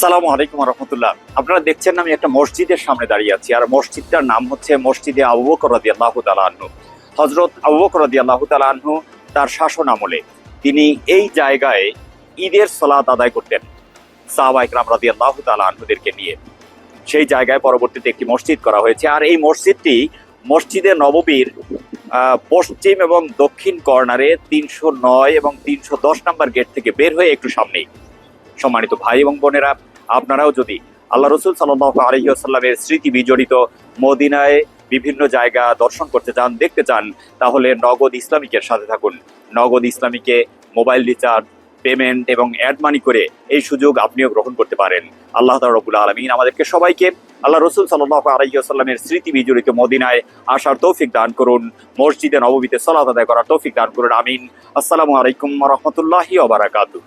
সালামু আলাইকুম রহমতুল্লাহ। আপনারা দেখছেন আমি একটা মসজিদের সামনে দাঁড়িয়ে আছি, আর মসজিদটার নাম হচ্ছে মসজিদে আবু বকর রাদিয়াল্লাহু তাআলা আনহু। হযরত আবু বকর রাদিয়াল্লাহু তাআলা আনহু তার শাসন আমলে তিনি এই জায়গায় ঈদের সালাত আদায় করতেন, সাহাবা ইকরাম রাদিয়াল্লাহু তাআলা আনহুদেরকে নিয়ে। সেই জায়গায় পরবর্তীতে একটি মসজিদ করা হয়েছে, আর এই মসজিদটি মসজিদে নববীর পশ্চিম এবং দক্ষিণ কর্নারে তিনশো নয় এবং তিনশো দশ নম্বর গেট থেকে বের হয়ে একটু সামনেই। সম্মানিত ভাই এবং বোনেরা, আপনারাও যদি আল্লাহ রসুল সাল্লাহ আলহিউসাল্লামের স্মৃতি বিজড়িত মদিনায় বিভিন্ন জায়গা দর্শন করতে চান, দেখতে চান, তাহলে নগদ ইসলামিকের সাথে থাকুন। নগদ ইসলামিকে মোবাইল রিচার্জ, পেমেন্ট এবং অ্যাড মানি করে এই সুযোগ আপনিও গ্রহণ করতে পারেন। আল্লাহ রবুল আলমিন আমাদেরকে সবাইকে আল্লাহ রসুল সাল্লাহ আলহিউসাল্লামের স্মৃতি বিজড়িত মদিনায় আসার তৌফিক দান করুন, মসজিদে নববীতে সলাত আদায় করার তৌফিক দান করুন, আমিন। আসসালামু আলাইকুম রহমতুল্লাহি ওবারাকাতু